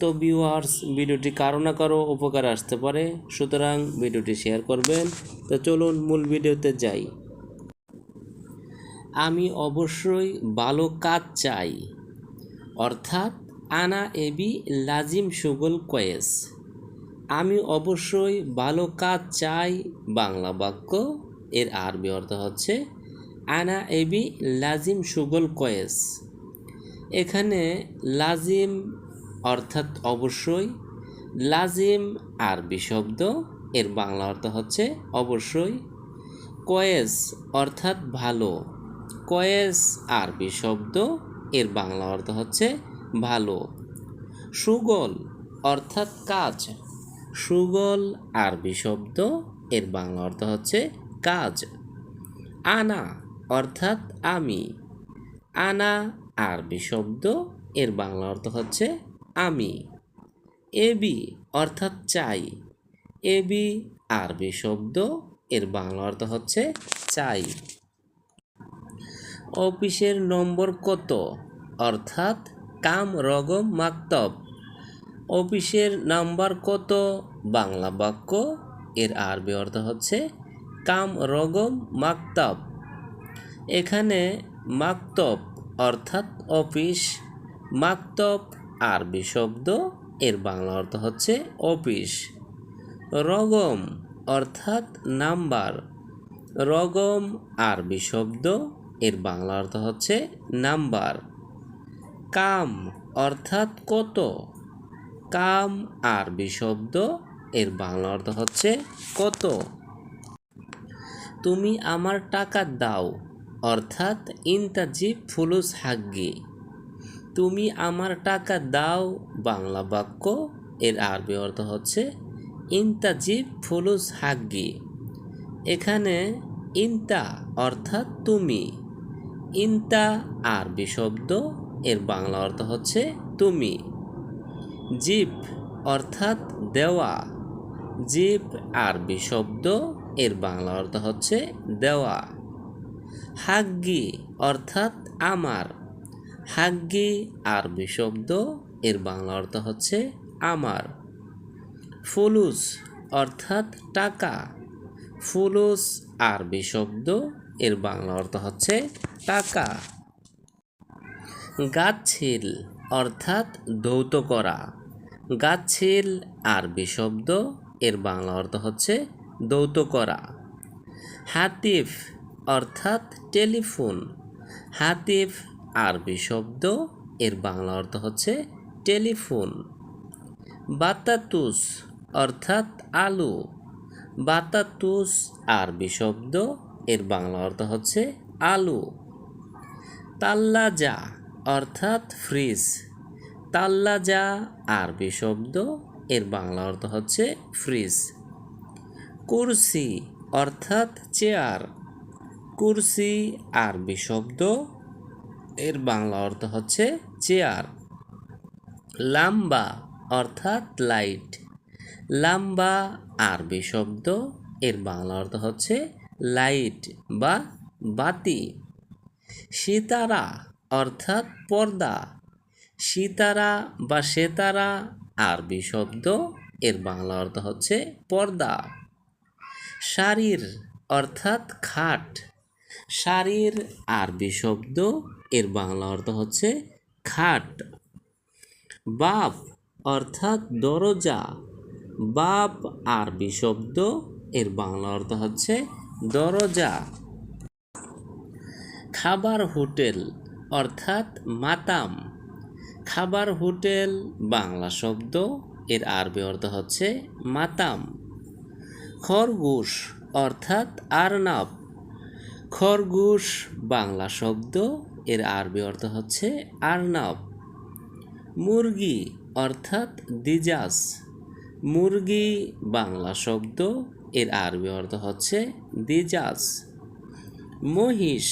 তো ভিউয়ার্স ভিডিওটি কারও না কারও উপকার আসতে পারে, সুতরাং ভিডিওটি শেয়ার করবেন। তো চলুন মূল ভিডিওতে যাই। আমি অবশ্যই ভালো কাজ চাই। অর্থাৎ আনা এবি লাজিম সুগল কয়েস। আমি অবশ্যই ভালো কাজ চাই, বাংলা বাক্য, এর আরবি অর্থ হচ্ছে আনা এবি লাজিম সুগল কয়েস। এখানে লাজিম অর্থাৎ অবশ্যই লাজিম আরবি শব্দ। এর বাংলা অর্থ হচ্ছে অবশ্যই কয়েস, অর্থাৎ ভালো। কয়েস আরবি শব্দ, এর বাংলা অর্থ হচ্ছে ভালো। সুগল, অর্থাৎ কাজ। সুগল আরবি শব্দ, এর বাংলা অর্থ হচ্ছে কাজ। আনা, অর্থাৎ আমি। আনা আরবি শব্দ, এর বাংলা অর্থ হচ্ছে আমি। এবি অর্থাৎ চাই। এবি আরবি শব্দ, এর বাংলা অর্থ হচ্ছে চাই। অফিসের নম্বর কত? অর্থাৎ কাম রগম মাকতব। অফিসের নাম্বার কত? বাংলা বাক্য, এর আরবি অর্থ হচ্ছে কাম রগম মাকতাব। এখানে মাকতব অর্থাৎ অফিস, মাকতব আরবি শব্দ, এর বাংলা অর্থ হচ্ছে অফিস। রগম অর্থাৎ নাম্বার। রগম আরবি শব্দ, এর বাংলা অর্থ হচ্ছে নাম্বার। কাম অর্থাৎ কত? কাম আরবি শব্দ, এর বাংলা অর্থ হচ্ছে কত? তুমি আমার টাকা দাও, অর্থাৎ ইন্তাজিব ফুলুস হাগ্গি। তুমি আমার টাকা দাও, বাংলা বাক্য। এর আরবি অর্থ হচ্ছে, ইন্তাজিব ফুলুস হাগ্গি। এখানে ইন্তা অর্থাৎ তুমি। ইন্তা আরবি শব্দ, এর বাংলা অর্থ হচ্ছে, তুমি। জিপ অর্থাৎ দেওয়া। জিপ আরবি শব্দ, এর বাংলা অর্থ হচ্ছে, দেওয়া। হাগ্গি অর্থাৎ আমার। হাগ্গি আরবি শব্দ, এর বাংলা অর্থ হচ্ছে আমার। ফুলুস অর্থাৎ টাকা। ফুলুস আরবি শব্দ, এর বাংলা অর্থ হচ্ছে টাকা। গাছিল অর্থাৎ দৌত করা। গাছিল আরবি শব্দ, এর বাংলা অর্থ হচ্ছে দৌত করা। হাতিফ অর্থাৎ টেলিফোন। হাতিফ আরবি শব্দ, এর বাংলা অর্থ হচ্ছে টেলিফোন। বাতাতুস অর্থাৎ আলু। বাতাতুস আরবি শব্দ, এর বাংলা অর্থ হচ্ছে আলু। তাল্লাজা অর্থাৎ ফ্রিজ। তাল্লাজা আরবি শব্দ, এর বাংলা অর্থ হচ্ছে ফ্রিজ। কুরসি অর্থাৎ চেয়ার। কুরসি আরবি শব্দ এর বাংলা অর্থ হচ্ছে চেয়ার। লাম্বা অর্থাৎ লাইট। লাম্বা আরবি শব্দ, এর বাংলা অর্থ হচ্ছে লাইট বা বাতি। সিতারা অর্থাৎ পর্দা। সিতারা বা সেতারা আরবি শব্দ, এর বাংলা অর্থ হচ্ছে পর্দা। শারীর অর্থাৎ খাট। শারীর আরবি শব্দ এর বাংলা অর্থ হচ্ছে খাট। বাপ অর্থাৎ দরজা। বাপ আরবি শব্দ এর বাংলা অর্থ হচ্ছে দরজা। খাবার হোটেল অর্থাৎ মাতাম। খাবার হোটেল বাংলা শব্দ, এর আরবি অর্থ হচ্ছে মাতাম। খরগোশ অর্থাৎ আরনাব। খরগোশ বাংলা শব্দ এর আরবি অর্থ হচ্ছে আরনাব। মুরগি অর্থাৎ দিজাস। মুরগি বাংলা শব্দ, এর আরবি অর্থ হচ্ছে দিজাজ মহিষ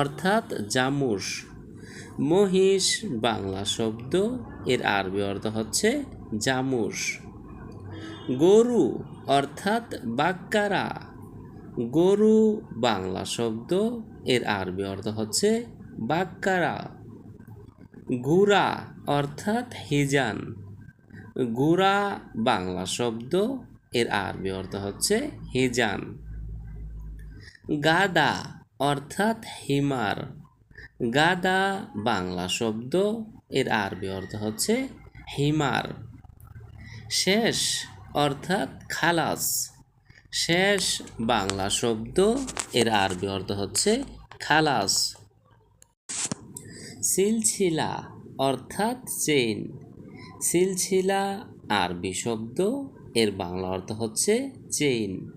অর্থাৎ জামুস মহিষ বাংলা শব্দ, এর আরবি অর্থ হচ্ছে জামুস গরু অর্থাৎ বাক্কারা। গরু বাংলা শব্দ, এর আরবি অর্থ হচ্ছে বাক্কারা গুড়া অর্থাৎ হিজান। গুড়া বাংলা শব্দ, এর আরবি অর্থ হচ্ছে হিজান। গাদা অর্থাৎ হিমার। গাদা বাংলা শব্দ, এর আরবি অর্থ হচ্ছে হিমার। শেষ অর্থাৎ খালাস। শেষ বাংলা শব্দ, এর আরবি অর্থ হচ্ছে খালাস। সিলছিলা অর্থাৎ চেইন। সিলছিলা আরবি শব্দ এর বাংলা অর্থ হচ্ছে চেইন।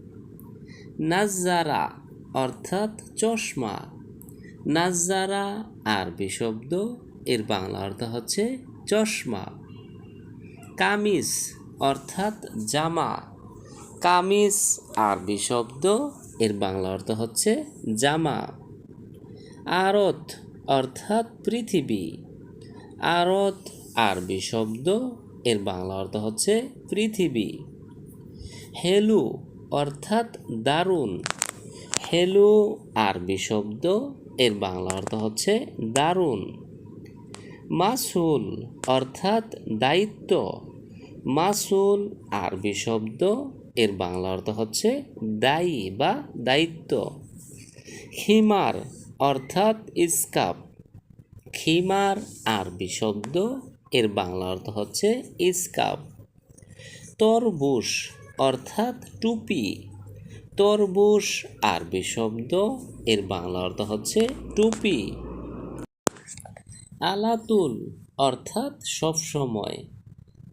নাজারা অর্থাৎ চশমা। নাজারা আরবি শব্দ এর বাংলা অর্থ হচ্ছে চশমা। কামিজ, অর্থাৎ জামা। কামিজ আরবি শব্দ এর বাংলা অর্থ হচ্ছে জামা। আরত অর্থাৎ পৃথিবী। আরত আরবি শব্দ, এর বাংলা অর্থ হচ্ছে পৃথিবী। হেলু অর্থাৎ দারুণ। হেলু আরবি শব্দ, এর বাংলা অর্থ হচ্ছে দারুণ। মাসুল অর্থাৎ দায়িত্ব। মাসুল আরবি শব্দ, এর বাংলা অর্থ হচ্ছে দায়ী বা দায়িত্ব। খিমার অর্থাৎ ইস্কাপ। খিমার আরবি শব্দ, এর বাংলা অর্থ হচ্ছে ইস্কাপ। তরবুশ অর্থাৎ টুপি। তরবুশ আরবি শব্দ, এর বাংলা অর্থ হচ্ছে টুপি। আলাতুল অর্থাৎ সবসময়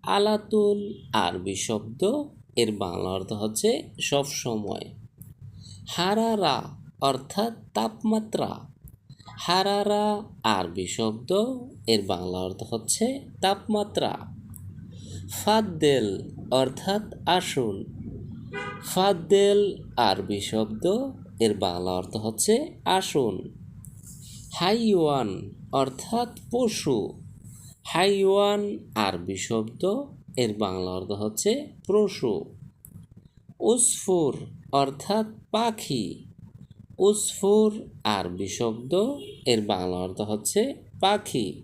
আলাতুল আরবি শব্দ, এর বাংলা অর্থ হচ্ছে সবসময় হারারা অর্থাৎ তাপমাত্রা। হারারা আরবি শব্দ, এর বাংলা অর্থ হচ্ছে তাপমাত্রা। ফাদ্দেল অর্থাৎ আসুন। ফাদ্দেল আরবি শব্দ, এর বাংলা অর্থ হচ্ছে আসুন। হাইওয়ান অর্থাৎ পশু। হাইওয়ান আরবি শব্দ, এর বাংলা অর্থ হচ্ছে পশু। উসফুর অর্থাৎ পাখি। উসফুর আরবি শব্দ, এর বাংলা অর্থ হচ্ছে পাখি।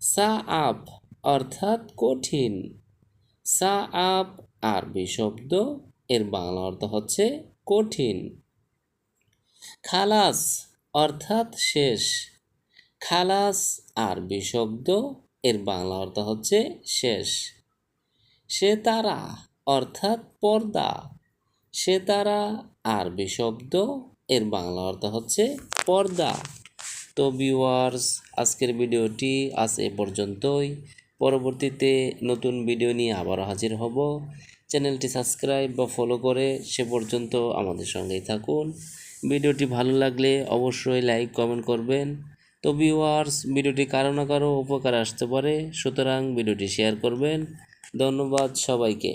সা আপ অর্থাৎ কঠিন। সা আপ আরবি শব্দ, এর বাংলা অর্থ হচ্ছে কঠিন। খালাস অর্থাৎ শেষ। খালাস আরবি শব্দ, এর বাংলা অর্থ হচ্ছে শেষ। সে তারা অর্থাৎ পর্দা। সে তারা আরবি শব্দ এর বাংলা অর্থ হচ্ছে পর্দা। তো ভিউয়ার্স আজকের ভিডিওটি আজ এ পর্যন্তই। পরবর্তীতে নতুন ভিডিও নিয়ে আবারও হাজির হব। চ্যানেলটি সাবস্ক্রাইব বা ফলো করে সে পর্যন্ত আমাদের সঙ্গেই থাকুন। ভিডিওটি ভালো লাগলে অবশ্যই লাইক কমেন্ট করবেন। তো ভিউয়ার্স ভিডিওটি কারও না কারও উপকার আসতে পারে, সুতরাং ভিডিওটি শেয়ার করবেন। ধন্যবাদ সবাইকে।